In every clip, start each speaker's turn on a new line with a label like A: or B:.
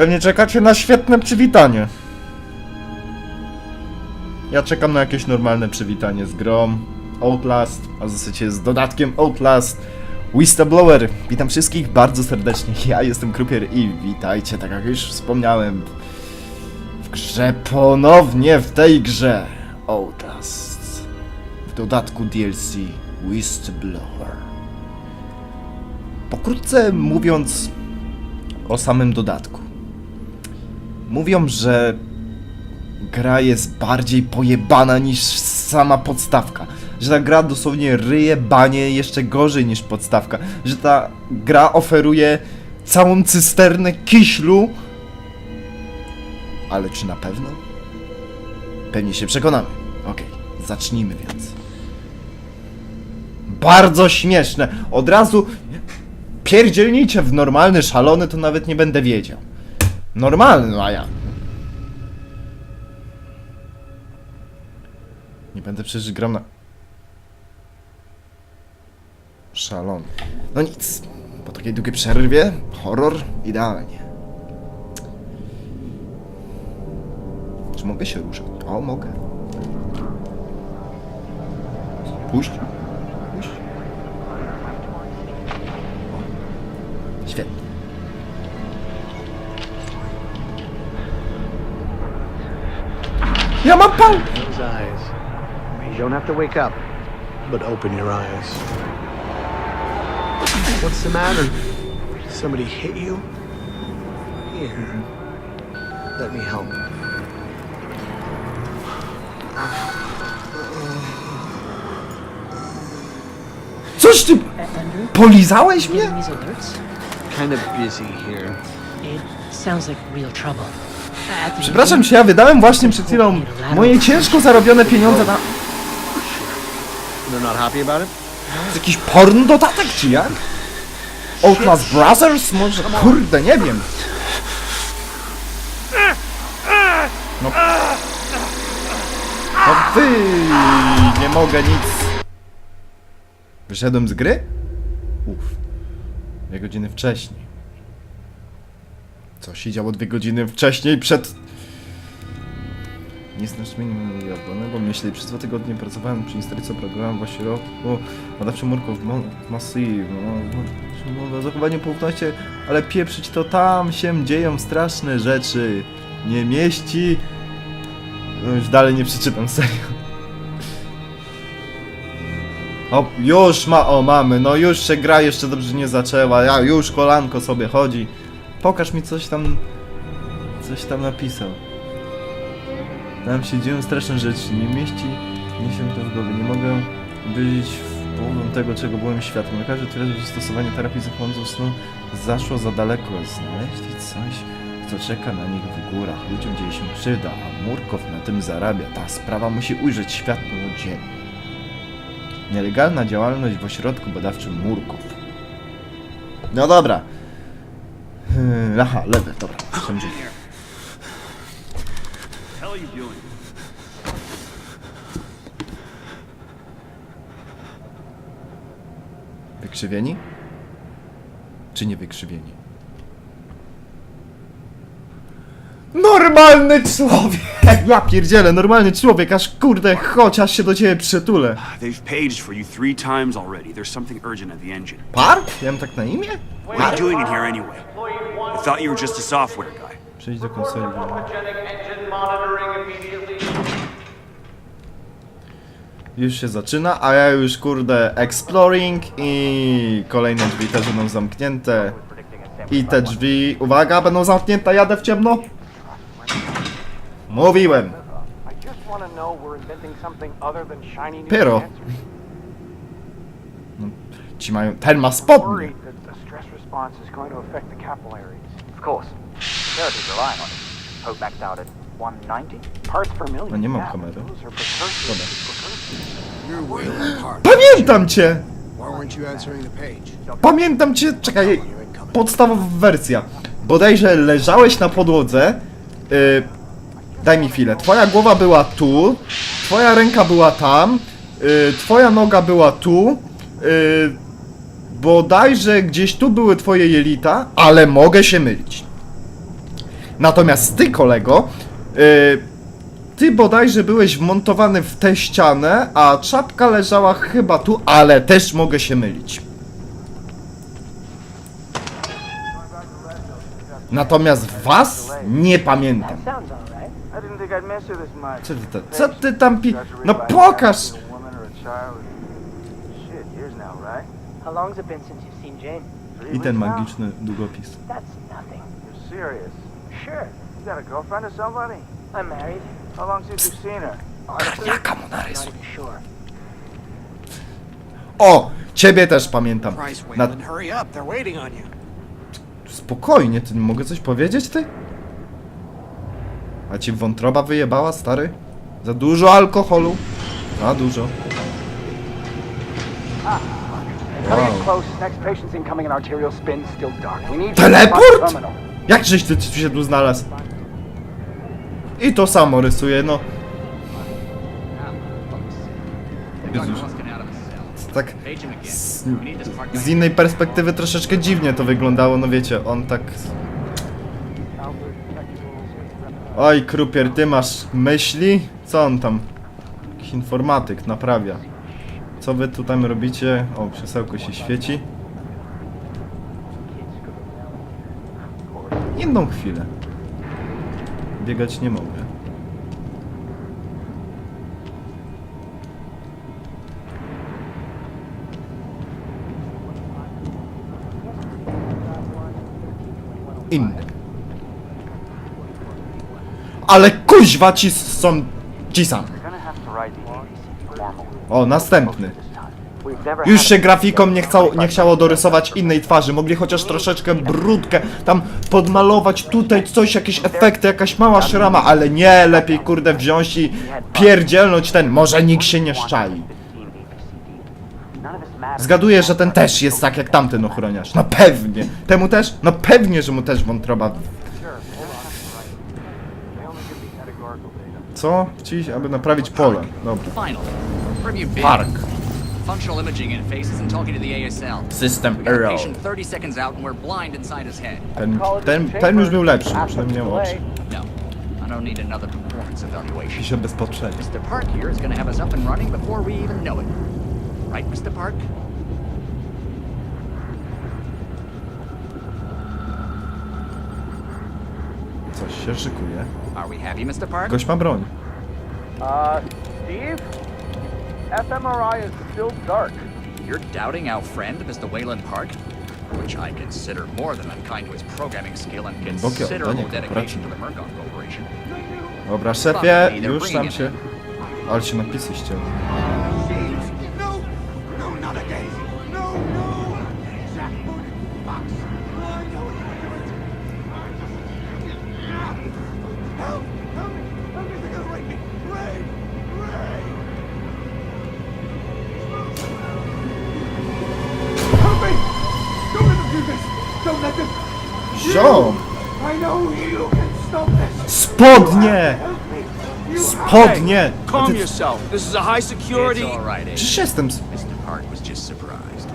A: Pewnie czekacie na świetne przywitanie. Ja czekam na jakieś normalne przywitanie z grą Outlast, a w zasadzie z dodatkiem Outlast Whistleblower. Witam wszystkich bardzo serdecznie. Ja jestem Krupier i witajcie, tak jak już wspomniałem, w grze ponownie w tej grze Outlast. W dodatku DLC Whistleblower. Pokrótce mówiąc o samym dodatku. Mówią, że gra jest bardziej pojebana niż sama podstawka. Że ta gra dosłownie ryje banie jeszcze gorzej niż podstawka. Że ta gra oferuje całą cysternę kiślu. Ale czy na pewno? Pewnie się przekonamy. Okej, zacznijmy więc. Bardzo śmieszne. Od razu pierdzielnicie w normalny, szalony, to nawet nie będę wiedział. Normalny, no a ja. Nie będę przecież grał na... Szalony. No nic. Po takiej długiej przerwie, horror idealnie. Czy mogę się ruszać? O, mogę. Puść. Puść. Świetnie. Ja mam pał!
B: Those eyes. You don't have to wake up, but open your eyes. What's the matter? Somebody hit you? Here. Let me help.
A: Coś ty...
C: Andrew,
A: Polizałeś mnie?
C: getting these alerts?
B: Kind of busy here.
C: It sounds like real trouble.
A: Przepraszam cię, ja wydałem właśnie przed chwilą moje ciężko zarobione pieniądze na...
B: They're not happy about it?
A: To jakiś porn dodatek, czy jak? Outlast Brothers? Może? Kurde, nie wiem. No... No wy... Nie mogę nic... Wyszedłem z gry? Uff. Dwie godziny wcześniej. Co się działo dwie godziny wcześniej przed... Nie jestem szmieniem ujawniony, bo myślę, przez dwa tygodnie pracowałem przy instalacji programu w ośrodku badawczym Murków Massive. No, no, zachowanie poufności, ale pieprzyć to tam się dzieją straszne rzeczy. Nie mieści. No już dalej nie przeczytam, serio. O, już ma, o mamy, no już się gra jeszcze dobrze nie zaczęła, ja już kolanko sobie chodzi. Pokaż mi coś tam, coś tam napisał. Tam się dzieją straszne rzeczy, nie mieści mi się to w głowie, nie mogę być w połową tego, czego byłem świadkiem. Lekarze twierdzą, że stosowanie terapii zachowującą snu zaszło za daleko. Znaleźli coś, co czeka na nich w górach. Ludziom dzieje się krzywda, a Murkow na tym zarabia. Ta sprawa musi ujrzeć światło dzień. Nielegalna działalność w ośrodku badawczym Murków. No dobra. Hmm, Aha, lewy, dobra.
D: Doing?
A: Wykrzywieni? Czy nie wykrzywieni? Normalny człowiek! Ja pierdzielę, normalny człowiek, aż kurde, chociaż się do ciebie przytulę.
D: They've paged for you three times already. There's something urgent at the engine.
A: Park? Ja mam tak na imię?
D: What are you doing in here anyway? Thought you were just a software guy.
A: Przejdź do konsoli. Już się zaczyna, a ja już kurde exploring i kolejne drzwi też będą zamknięte. I te drzwi, uwaga, będą zamknięte, jadę w ciemno. Mówiłem. Pero.
E: answers.
A: Ci mają, ten ma spodnie.
F: Of course. Relying on it. Hope maxed out at 190?
E: Parts per million.
A: No nie mam kamery. Pamiętam cię!
B: Why weren't you answering the page?
A: Pamiętam cię, czekaj, podstawowa wersja. Bodajże leżałeś na podłodze. y, daj mi chwilę. Twoja głowa była tu, twoja ręka była tam, y, twoja noga była tu. Y, bodajże gdzieś tu były twoje jelita, ale mogę się mylić. Natomiast ty, kolego, y, ty bodajże byłeś wmontowany w tę ścianę, a czapka leżała chyba tu, ale też mogę się mylić. Natomiast was nie pamiętam. Co ty, co ty tam pi... No pokaż!
E: A woman or a child. Shit, years now, right?
C: How long's it been since you've seen Jane?
E: Three
A: I ten magiczny długopis.
C: That's nothing.
E: You're serious?
C: Sure.
E: You got a girlfriend or somebody?
C: I'm married.
E: How long since you've seen her?
A: Jaka mu
C: Not
A: narysuje?
C: even sure.
A: O! Ciebie też pamiętam. Na...
B: Wayland, hurry up. They're waiting on you.
A: Spokojnie, ty mogę coś powiedzieć, ty? A ci wątroba wyjebała, stary? Za dużo alkoholu? Za dużo.
E: Cutting it close. Next patient's incoming and arterial spin still dark. We need
A: Teleport? Jak żeś ty tu się tu znalazł? I to samo rysuje, no. Jezus. Tak z, z innej perspektywy troszeczkę dziwnie to wyglądało, no wiecie, on tak... Oj, Krupier, ty masz myśli? Co on tam? Informatyk naprawia. Co wy tu tam robicie? O, krzesełko się świeci. Jedną chwilę. Biegać nie mogę. Inny. Ale kuźwa ci są ci sam.
F: You're gonna have to write these formal.
A: O, następny. Już się grafikom nie, chciało, nie chciało dorysować innej twarzy. Mogli chociaż troszeczkę brudkę tam podmalować tutaj coś, jakieś efekty, jakaś mała szrama, ale nie, lepiej kurde wziąć i pierdzielnąć ten. Może nikt się nie
F: matters.
A: Zgaduję, że ten też jest tak jak tamten ochroniarz. No pewnie. Temu też? No pewnie, że mu też wątroba. Co? Chcieliś, aby naprawić pole. Dobra.
G: Finally, where have you been?
A: Park.
G: Functional imaging interfaces and talking to the ASL.
A: System
G: We
A: error.
G: patient 30 seconds out and we're blind inside his head.
A: Ten, ten, ten już był lepszy, przynajmniej miał oczy.
G: No, I don't need another performance evaluation.
A: I bez potrzeby.
G: Mr. Park here is going to have us up and running before we even know it. Right, Mr. Park?
A: Coś się szykuje.
G: Are we happy, Mr. Park?
A: Gość ma broń.
E: Uh, Steve? fMRI is still dark.
G: You're doubting our friend, Mr. Wayland Park? Which I consider more than unkind to his programming skill and considerable dedication to the Mergon Corporation.
A: Dobra, szefie, już tam się... Ale się napisy ścięły. Ziom!
B: I know you can stop this!
A: Spodnie!
B: Help me! You
A: Spodnie!
H: Calm
A: ty-
H: yourself. This is a high security.
G: It's all right, Abe.
A: Przecież jestem... s-
G: Mr. Park was just surprised.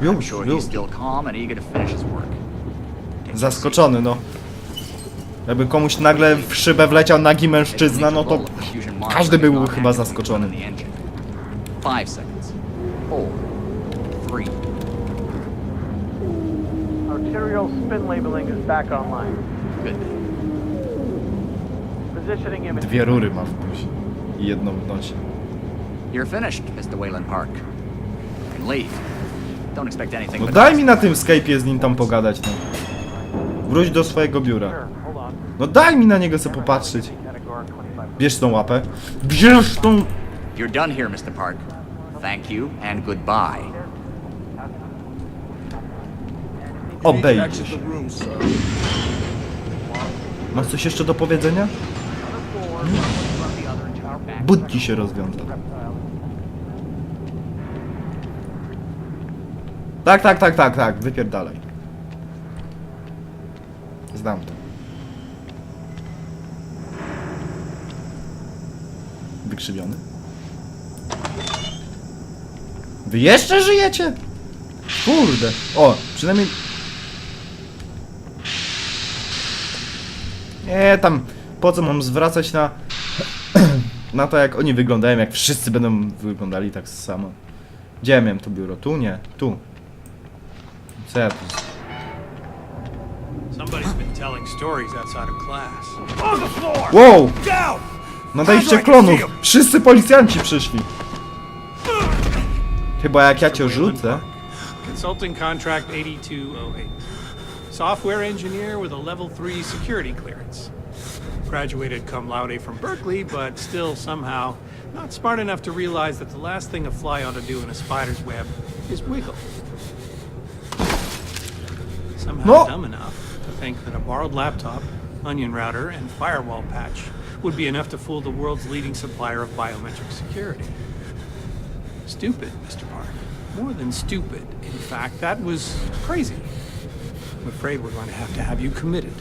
G: I'm
A: Już,
G: sure
A: już.
G: he's still calm and eager to finish his work. Take your
A: Zaskoczony, no. Jakby komuś nagle w szybę wleciał nagi mężczyzna, no to... każdy byłby chyba zaskoczony.
G: Five seconds. Four. Three.
E: Arterial spin labeling is back online.
G: Good.
E: Positioning image.
A: Dwie rury ma w buzi. I jedną w nosie.
G: You're finished, Mr. Wayland Park. You can leave. Don't expect anything
A: No
G: but
A: daj mi na tym Skype'ie z nim tam pogadać, no. Wróć do swojego biura. No daj mi na niego sobie popatrzeć.
E: Category 25.
A: Bierz tą łapę. Bierz tą...
G: You're done here, Mr. Park. Thank you and goodbye.
A: Obejdzie się. Masz coś jeszcze do powiedzenia? Budki się rozwiązał. Tak, tak, tak, tak, tak, wypierdalaj. Znam to. Wykrzywiony. Wy jeszcze żyjecie? Kurde. O, przynajmniej... Nie, tam po co mam zwracać na na to jak oni wyglądają, jak wszyscy będą wyglądali tak samo. Gdzie ja miałem to biuro? Tu? Nie. Tu. Co ja tu?
H: Somebody's been telling stories outside of class.
A: Wow!
H: Down!
A: Klonów! Wszyscy policjanci przyszli! Chyba jak ja cię rzucę.
I: Consulting contract 8208. Software engineer with a level 3 security clearance. Graduated cum laude from Berkeley, but still somehow not smart enough to realize that the last thing a fly ought to do in a spider's web is wiggle. Somehow
A: No.
I: dumb enough to think that a borrowed laptop, onion router, and firewall patch would be enough to fool the world's leading supplier of biometric security. Stupid, Mr. Park. More than stupid. In fact, that was crazy. I'm afraid we're going to have to have you committed.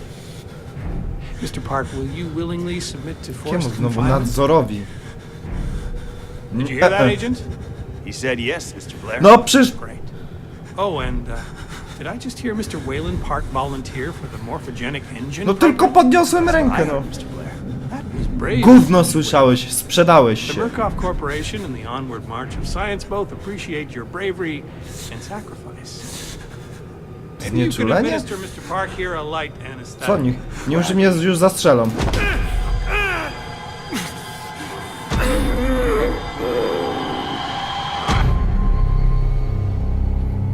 I: Mr. Park, will you willingly submit to
A: Kiemu
I: forced
A: znowu
I: confinement?
A: nadzorowi?
I: Did you hear that, agent?
D: He said yes, Mr. Blair.
A: No przecież...
I: Great. Oh, and uh, did I just hear Mr. Wayland Park volunteer for the morphogenic engine?
A: No tylko
I: program?
A: podniosłem rękę, no.
I: heard, Mr. Blair. That was brave.
A: Gówno słyszałeś, sprzedałeś
I: The
A: się.
I: Murkoff Corporation and the Onward March of Science both appreciate your bravery and sacrifice.
A: Znieczulenie? Co oni? Nie już mnie już zastrzelą.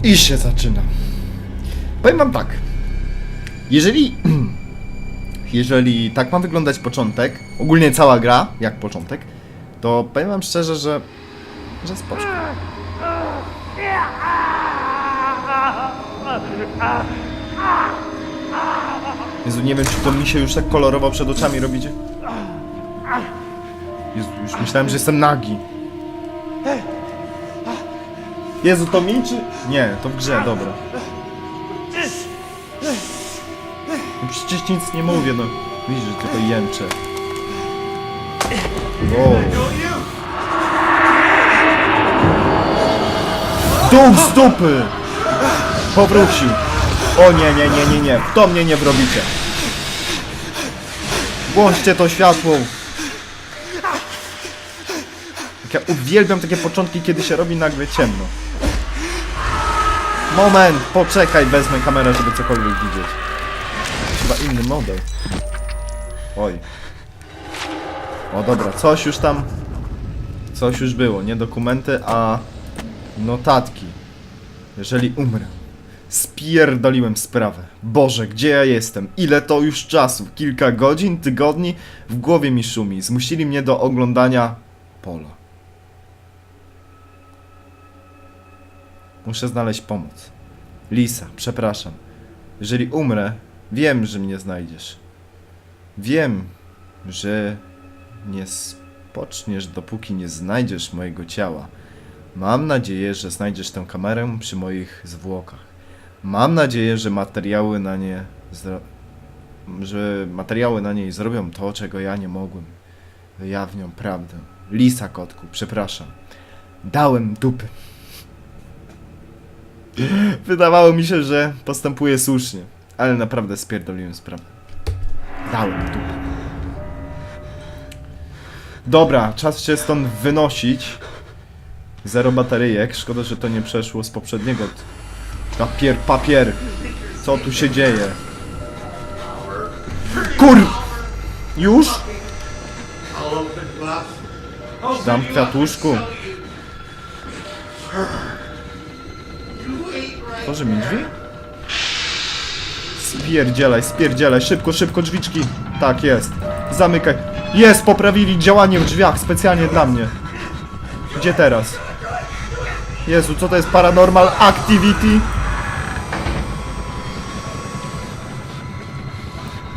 A: I się zaczyna. Powiem wam tak. Jeżeli... Jeżeli tak ma wyglądać początek, ogólnie cała gra, jak początek, to powiem wam szczerze, że... że spoczko. Jezu, nie wiem, czy to mi się już tak kolorowo przed oczami robicie. Jezu, już myślałem, że jestem nagi. Jezu, to mi czy... Nie, to w grze, dobra. No przecież nic nie mówię, no. Widzisz, że tylko jęczę. Wow. Z dupy! Powrócił. O nie, nie, nie, nie, nie. To mnie nie wrobicie. Włączcie to światło. Ja uwielbiam takie początki, kiedy się robi nagle ciemno. Moment, poczekaj, wezmę kamerę, żeby cokolwiek widzieć. Chyba inny model. Oj. O dobra, coś już tam... Coś już było, nie dokumenty, a notatki. Jeżeli umrę. Spierdoliłem sprawę. Boże, gdzie ja jestem? Ile to już czasu? Kilka godzin, tygodni? W głowie mi szumi. Zmusili mnie do oglądania pola. Muszę znaleźć pomoc. Lisa, przepraszam. Jeżeli umrę, wiem, że mnie znajdziesz. Wiem, że nie spoczniesz, dopóki nie znajdziesz mojego ciała. Mam nadzieję, że znajdziesz tę kamerę przy moich zwłokach. Mam nadzieję, że materiały na nie że materiały na niej zrobią to, czego ja nie mogłem. Wyjawnią prawdę. Lisa, kotku, przepraszam. Dałem dupy. Wydawało mi się, że postępuję słusznie, ale naprawdę spierdoliłem sprawę. Dałem dupy. Dobra, czas się stąd wynosić. Zero bateryjek. Szkoda, że to nie przeszło z poprzedniego. Papier, papier. Co tu się dzieje? Kur... Już? Dam kwiatuszku. Tworzy mi drzwi? Spierdzielaj, spierdzielaj, szybko, szybko drzwiczki. Tak, jest. Zamykaj. Jest, poprawili działanie w drzwiach specjalnie dla mnie. Gdzie teraz? Jezu, co to jest Paranormal Activity?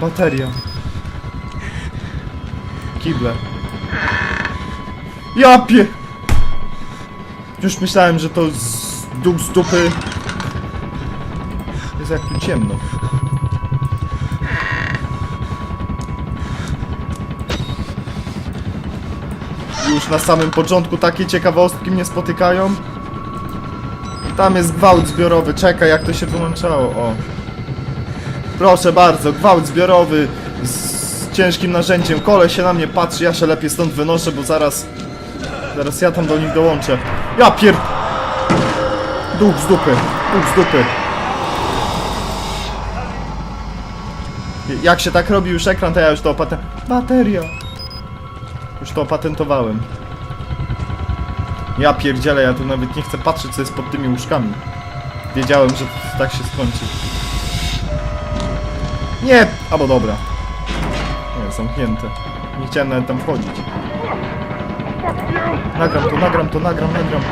A: Bateria. Kible. Ja pie... Już myślałem, że to z duch z dupy. Jest jak tu ciemno. Już na samym początku takie ciekawostki mnie spotykają. Tam jest gwałt zbiorowy. Czekaj, jak to się wyłączało. O. Proszę bardzo, gwałt zbiorowy z ciężkim narzędziem. Kole się na mnie patrzy, ja się lepiej stąd wynoszę, bo zaraz... Zaraz ja tam do nich dołączę. Ja pier... Duch z dupy, duch z dupy. Jak się tak robi już ekran, to ja już to opatent... Bateria! Już to opatentowałem. Ja pierdzielę, ja tu nawet nie chcę patrzeć, co jest pod tymi łóżkami. Wiedziałem, że tak się skończy. Nie! Albo dobra. Nie, zamknięte. Nie chciałem nawet tam wchodzić. Nagram to, nagram to, nagram, nagram.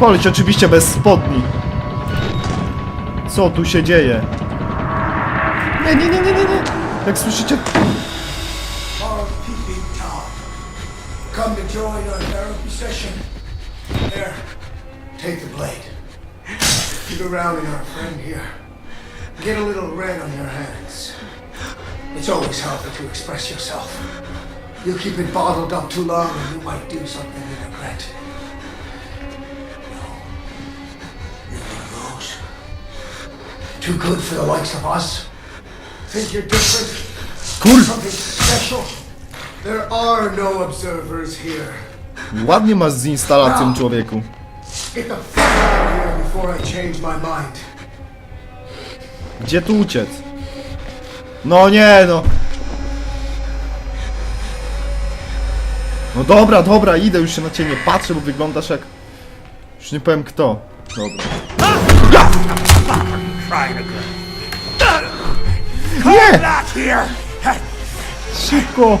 A: Koleś oczywiście bez spodni. Co tu się dzieje? Nie, nie, nie, nie, nie, nie. Jak słyszycie...
B: Come to join our therapy session. There. Take the blade. Keep it rounding our friend here. Get a little red on your hands. It's always harder to express yourself. You keep it bottled up too long and you might do something you regret. No. You're one of those. Too good for the likes of us. Think you're different?
A: Kur...
B: Something special? There are no observers here.
A: Ładnie masz z instalacją, człowieku.
B: Get the fuck out of here before I change my mind.
A: Gdzie tu uciec? No nie, no. No dobra, dobra, idę, już się na ciebie patrzę, bo wyglądasz jak... Już nie powiem kto. Dobra. Nie! Szybko!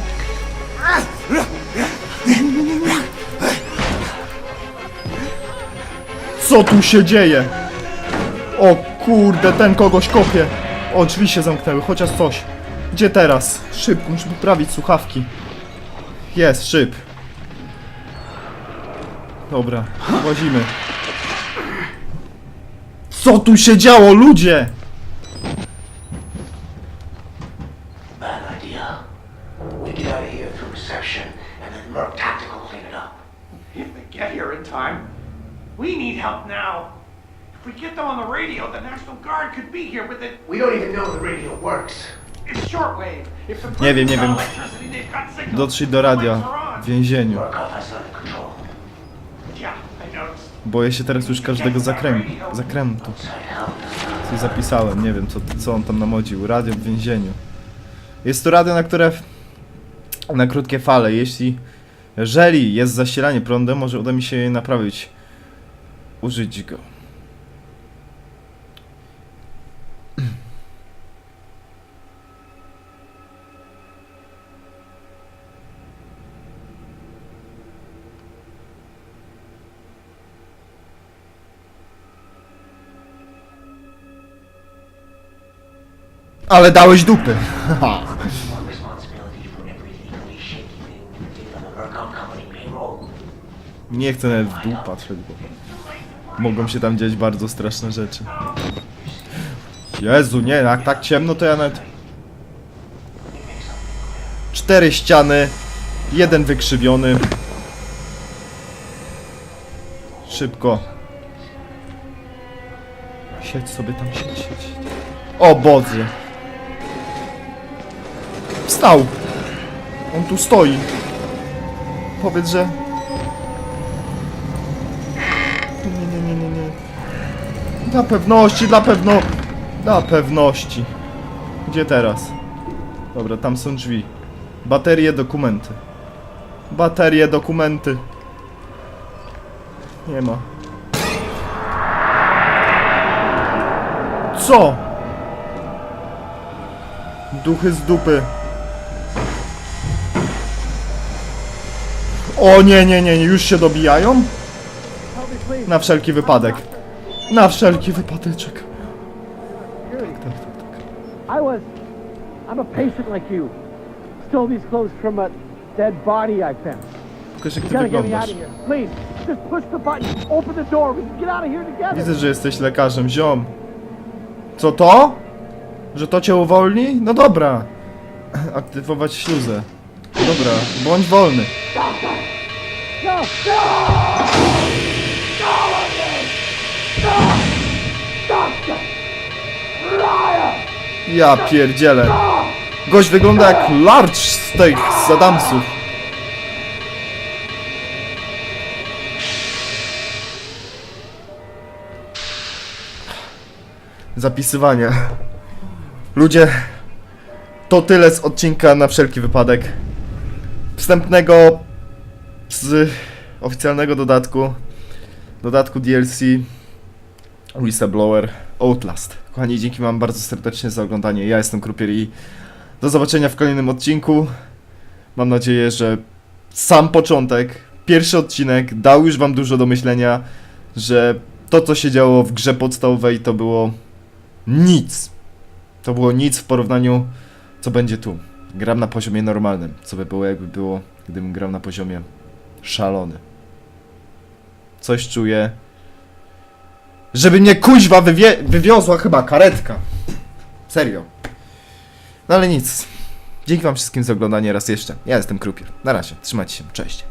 A: Co tu się dzieje? O kurde, ten kogoś kopie. O, drzwi się zamknęły, chociaż coś. Gdzie teraz? Szybko, muszę poprawić słuchawki. Jest, szyb. Dobra, łazimy. Co tu się działo, ludzie?
B: Bad idea. We get out of here through reception, and then Merc Tactical will clean it up.
J: If they get here in time, we need help now. If we get them on the National Guard could be here with it.
B: We don't even know the radio works.
J: It's shortwave. If the
A: Nie wiem, nie wiem.
J: electricity, they've got signals.
A: Dotrzyj do radia w więzieniu.
J: Yeah, I noticed.
A: Boję się teraz już każdego zakrętu. zakrętu. Coś zapisałem, nie wiem co, co on tam namodził. Radio w więzieniu. Jest to radio, na które... Na krótkie fale. Jeśli... Jeżeli jest zasilanie prądem, może uda mi się je naprawić. Użyć go. Ale dałeś dupy. Haha.
B: More responsibility for every legally shaky thing we did on Murkoff Company payroll.
A: Nie chcę nawet w dół patrzeć, bo mogą się tam dziać bardzo straszne rzeczy. Jezu, nie, jak tak ciemno to ja nawet... Cztery ściany, jeden wykrzywiony. Szybko. Siedź sobie tam, siedź, siedź. O Boże. Wstał. On tu stoi. Powiedz, że nie, nie, nie, nie, nie. Dla pewności, dla pewno... Dla pewności. Gdzie teraz? Dobra, tam są drzwi. Baterie, dokumenty. Baterie, dokumenty. Nie ma. Co? Duchy z dupy. O nie, nie, nie, nie, już się dobijają? Na wszelki wypadek. Na wszelki wypadeczek.
K: I was. I'm a patient like you. Stole these clothes from a dead body I found.
A: Pokaż jak ty wyglądasz. Widzę, że jesteś lekarzem, ziom. Co to? Że to cię uwolni? No dobra. Aktywować śluzę. Dobra, bądź wolny. Ja pierdzielę. Gość wygląda jak Large z tych. Zapisywanie. Ludzie, to tyle z odcinka na wszelki wypadek. Wstępnego z oficjalnego dodatku, dodatku DLC Whistleblower Outlast. Kochani, dzięki wam bardzo serdecznie za oglądanie. Ja jestem Krupier i do zobaczenia w kolejnym odcinku. Mam nadzieję, że sam początek, pierwszy odcinek dał już wam dużo do myślenia, że to co się działo w grze podstawowej to było nic. To było nic w porównaniu co będzie tu. Gram na poziomie normalnym. Co by było jakby było, gdybym grał na poziomie szalony. Coś czuję, żeby mnie kuźwa wywie wywiozła chyba karetka. Serio. No ale nic. Dzięki wam wszystkim za oglądanie raz jeszcze. Ja jestem Krupier. Na razie. Trzymajcie się. Cześć.